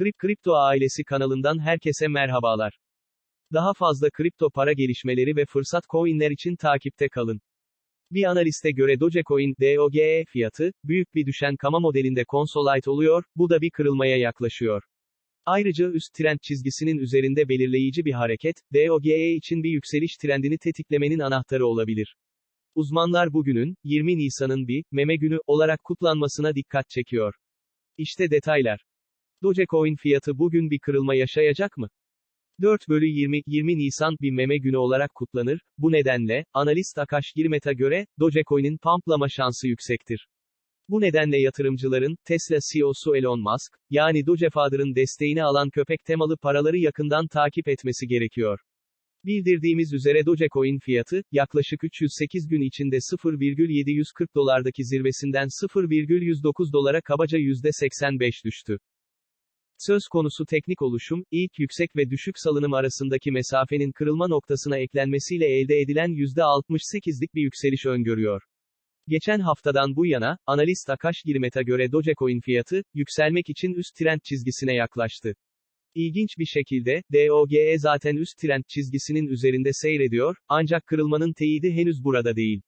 Krip Kripto ailesi kanalından herkese merhabalar. Daha fazla kripto para gelişmeleri ve fırsat coinler için takipte kalın. Bir analiste göre Dogecoin, DOGE fiyatı, büyük bir düşen kama modelinde consolidate oluyor, bu da bir kırılmaya yaklaşıyor. Ayrıca üst trend çizgisinin üzerinde belirleyici bir hareket, DOGE için bir yükseliş trendini tetiklemenin anahtarı olabilir. Uzmanlar bugünün, 20 Nisan'ın bir, meme günü, olarak kutlanmasına dikkat çekiyor. İşte detaylar. Dogecoin fiyatı bugün bir kırılma yaşayacak mı? 4 bölü 20, 20 Nisan bir meme günü olarak kutlanır, bu nedenle, analist Akash Girmet'e göre, Dogecoin'in pumplama şansı yüksektir. Bu nedenle yatırımcıların, Tesla CEO'su Elon Musk, yani Dogefather'ın desteğini alan köpek temalı paraları yakından takip etmesi gerekiyor. Bildirdiğimiz üzere Dogecoin fiyatı, yaklaşık 308 gün içinde 0,740 dolardaki zirvesinden 0,109 dolara kabaca %85 düştü. Söz konusu teknik oluşum, ilk yüksek ve düşük salınım arasındaki mesafenin kırılma noktasına eklenmesiyle elde edilen %68'lik bir yükseliş öngörüyor. Geçen haftadan bu yana, analist Akash Girmet'e göre Dogecoin fiyatı, yükselmek için üst trend çizgisine yaklaştı. İlginç bir şekilde, DOGE zaten üst trend çizgisinin üzerinde seyrediyor, ancak kırılmanın teyidi henüz burada değil.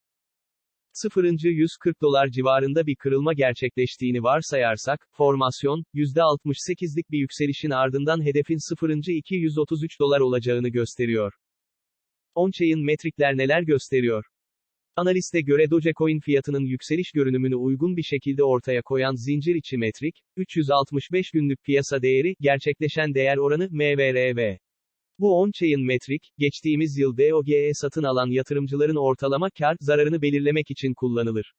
0. 140 dolar civarında bir kırılma gerçekleştiğini varsayarsak, formasyon, %68'lik bir yükselişin ardından hedefin 0. 233 dolar olacağını gösteriyor. On-chain metrikler neler gösteriyor? Analiste göre Dogecoin fiyatının yükseliş görünümünü uygun bir şekilde ortaya koyan zincir içi metrik, 365 günlük piyasa değeri, gerçekleşen değer oranı, MVRV. Bu on-chain metrik, geçtiğimiz yıl DOGE satın alan yatırımcıların ortalama kar, zararını belirlemek için kullanılır.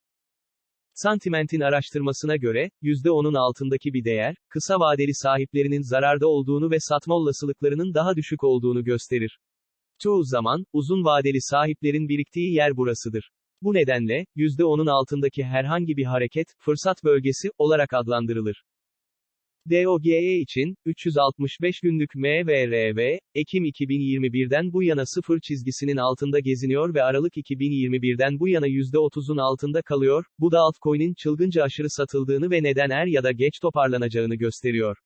Sentiment'in araştırmasına göre, %10'un altındaki bir değer, kısa vadeli sahiplerinin zararda olduğunu ve satma olasılıklarının daha düşük olduğunu gösterir. Çoğu zaman, uzun vadeli sahiplerin biriktiği yer burasıdır. Bu nedenle, %10'un altındaki herhangi bir hareket, fırsat bölgesi, olarak adlandırılır. DOGE için, 365 günlük MVRV, Ekim 2021'den bu yana sıfır çizgisinin altında geziniyor ve Aralık 2021'den bu yana %30'un altında kalıyor, bu da altcoin'in çılgınca aşırı satıldığını ve neden er ya da geç toparlanacağını gösteriyor.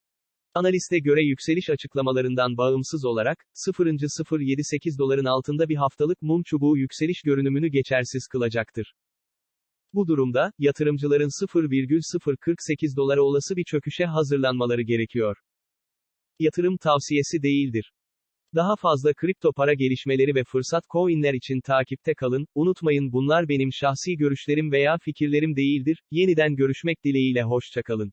Analiste göre yükseliş açıklamalarından bağımsız olarak, 0.078 doların altında bir haftalık mum çubuğu yükseliş görünümünü geçersiz kılacaktır. Bu durumda, yatırımcıların 0,048 dolara olası bir çöküşe hazırlanmaları gerekiyor. Yatırım tavsiyesi değildir. Daha fazla kripto para gelişmeleri ve fırsat coinler için takipte kalın, unutmayın bunlar benim şahsi görüşlerim veya fikirlerim değildir, yeniden görüşmek dileğiyle hoşçakalın.